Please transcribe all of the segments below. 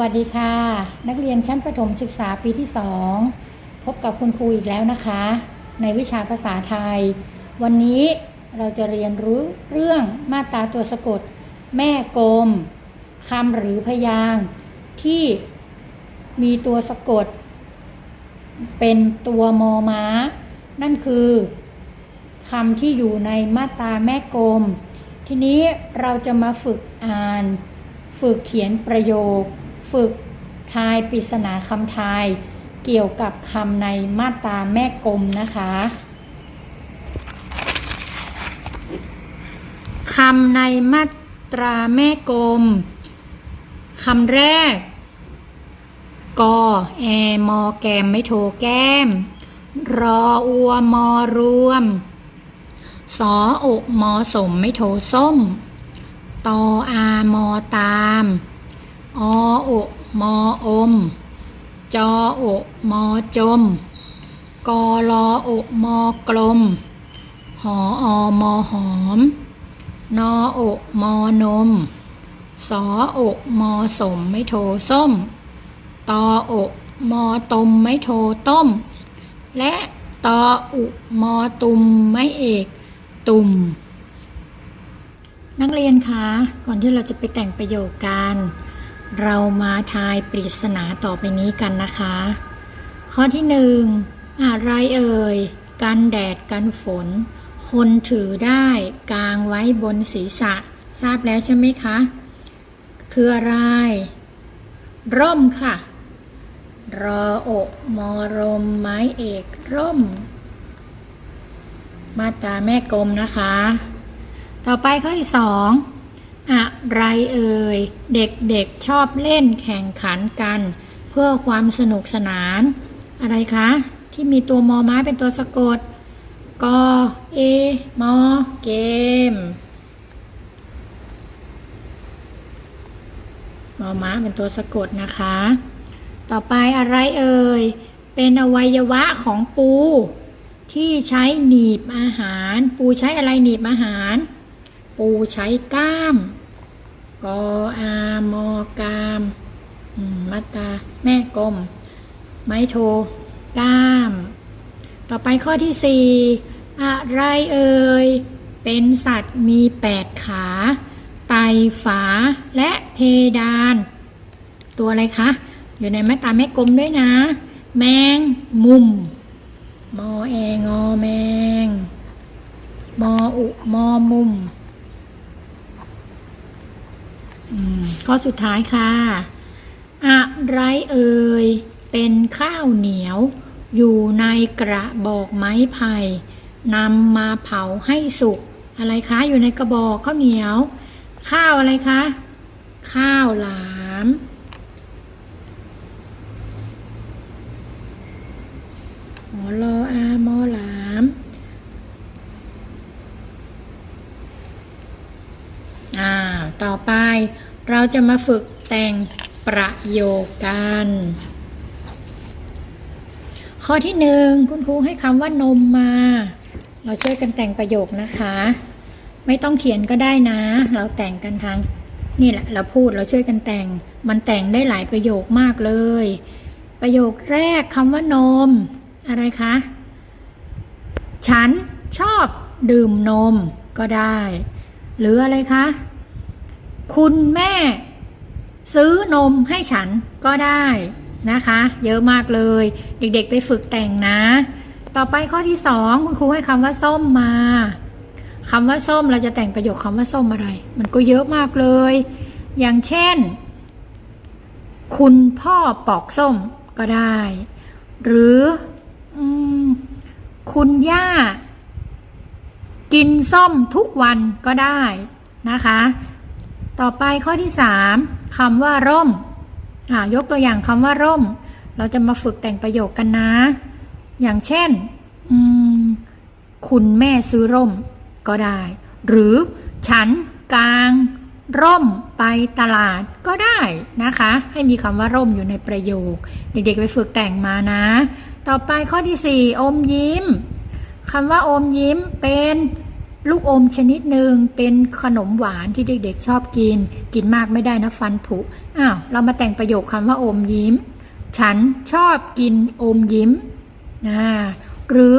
วัสดีค่ะ นักเรียนชั้นประถมศึกษาปีที่2พบกับคุณครูอีกแล้วนะคะ ในวิชาภาษาไทย วันนี้เราจะเรียนรู้เรื่องมาตราตัวสะกด แม่กลมคำหรือพยางที่มีตัวสะกด เป็นตัวมอม้า นั่นคือคำที่อยู่ในมาตราแม่กลม ทีนี้เราจะมาฝึกอ่าน ฝึกเขียนประโยค ฝึกทายปริศนาคำทายเกี่ยวกับคำในมาตราแม่กลมนะคะคำในมาตราแม่กลมคำแรกกอแอมอแกมไม่โทแก้ม รออัวมอรวม สออกมอสมไม่โทส้ม ตออามอตาม ออกมออม จออกมอจมกอลออกมอกลม หออมอหอม นออกมอนม สออกมอสมไม่โทส้ม ตออกมอตมไม่โทต้ม และตออุมอตุมไม่เอกตุ่ม นักเรียนคะ ก่อนที่เราจะไปแต่งประโยคกัน เรามาทายปริศนาต่อไปนี้กันนะคะ ข้อที่หนึ่งอะไรเอ่ย กันแดดกันฝน คนถือได้กางไว้บนศีรษะ ทราบแล้วใช่ไหมคะ คืออะไร ร่มค่ะ รออกมอรมไม้เอกร่ม มาตาแม่กลมนะคะ ต่อไปข้อที่สอง อะไรเอ่ย เด็กๆชอบเล่นแข่งขันกัน เพื่อความสนุกสนาน อะไรคะ ที่มีตัวมอม้าเป็นตัวสะกดกอเอมอเกมมอม้าเป็นตัวสะกดนะคะ ต่อไปอะไรเอ่ย เป็นอวัยวะของปู ที่ใช้หนีบอาหาร ปูใช้อะไรหนีบอาหาร ปูใช้ก้าม กออามอกามมมาตา แม่กลม ไม้โทก้าม ต่อไปข้อที่สี่อะไรเอ่ย เป็นสัตว์มีแปดขา ไตฝาและเพดาน ตัวอะไรคะ อยู่ในมาตราแม่กลมด้วยนะ แมงมุม มอแองอแมง มออุมอมุมอืม ข้อสุดท้ายค่ะ อะไรเอ่ย เป็นข้าวเหนียว อยู่ในกระบอกไม้ไผ่นำมาเผาให้สุก อะไรคะ อยู่ในกระบอกข้าวเหนียว ข้าวอะไรคะ ข้าวหลามหมอลออามอหลาม อ่า ต่อไป เราจะมาฝึกแต่งประโยคกัน ข้อที่หนึ่งคุณครูให้คำว่านมมา เราช่วยกันแต่งประโยคนะคะ ไม่ต้องเขียนก็ได้นะ เราแต่งกันทางนี่แหละ เราพูดเราช่วยกันแต่ง มันแต่งได้หลายประโยคมากเลย ประโยคแรกคำว่านม อะไรคะ ฉันชอบดื่มนมก็ได้ หรืออะไรคะ คุณแม่ ซื้อนมให้ฉันก็ได้นะคะ เยอะมากเลย เด็กๆไปฝึกแต่งนะ ต่อไปข้อที่สองคุณครูให้คำว่าส้มมาคำว่าส้มเราจะแต่งประโยคคำว่าส้มอะไร มันก็เยอะมากเลย อย่างเช่น คุณพ่อปอกส้มก็ได้ หรืออคุณย่า กินส้มทุกวันก็ได้นะคะ ต่อไปข้อที่สามคำว่าร่มอ่ายกตัวอย่างคำว่าร่ม เราจะมาฝึกแต่งประโยคกันนะ อย่างเช่น คุณแม่ซื้อร่มก็ได้ หรือฉันกลางร่มไปตลาดก็ได้นะคะ ให้มีคำว่าร่มอยู่ในประโยค เด็กๆไปฝึกแต่งมานะ ต่อไปข้อที่สี่อมยิ้มคำว่าอมยิ้มเป็น ลูกอมชนิดหนึ่งเป็นขนมหวานที่เด็กๆชอบกิน กินมากไม่ได้นะฟันผุอ้าวเรามาแต่งประโยคคำว่าอมยิ้ม ฉันชอบกินอมยิ้มอ่าหรือ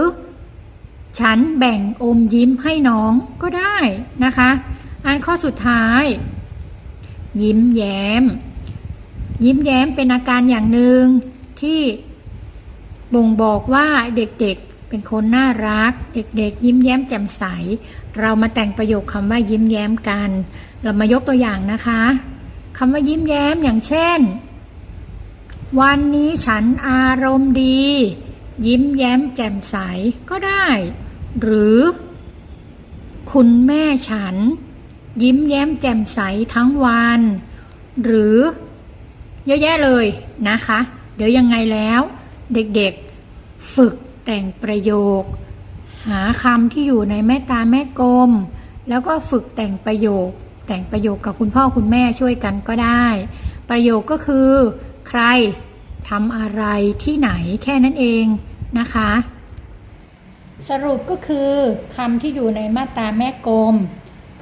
ฉันแบ่งอมยิ้มให้น้องก็ได้นะคะ อันข้อสุดท้าย ยิ้มแย้ม ยิ้มแย้มเป็นอาการอย่างหนึ่งที่บ่งบอกว่าเด็กๆ เป็นคนน่ารัก เด็กๆ ยิ้มแย้มแจ่มใส เรามาแต่งประโยคคำว่ายิ้มแย้มกัน เรามายกตัวอย่างนะคะคำว่ายิ้มแย้มอย่างเช่น วันนี้ฉันอารมณ์ดี ยิ้มแย้มแจ่มใสก็ได้ หรือ คุณแม่ฉัน ยิ้มแย้มแจ่มใสทั้งวัน หรือ เยอะแยะเลยนะคะ เดี๋ยวยังไงแล้ว เด็กๆ ฝึก แต่งประโยค หาคำที่อยู่ในแม่ตาแม่กลม แล้วก็ฝึกแต่งประโยค แต่งประโยคกับคุณพ่อคุณแม่ช่วยกันก็ได้ ประโยคก็คือ ใครทำอะไรที่ไหนแค่นั้นเองนะคะ สรุปก็คือคำที่อยู่ในมาตราแม่กลม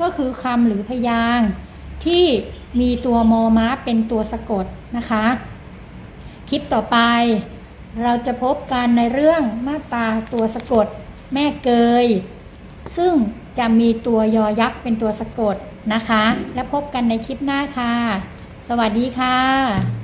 ก็คือคำหรือพยางที่มีตัวมอม้าเป็นตัวสะกดนะคะ คลิปต่อไป เราจะพบกันในเรื่องมาตาตัวสะกด แม่เกย ซึ่งจะมีตัวยอยักษ์เป็นตัวสะกดนะคะ และพบกันในคลิปหน้าค่ะ สวัสดีค่ะ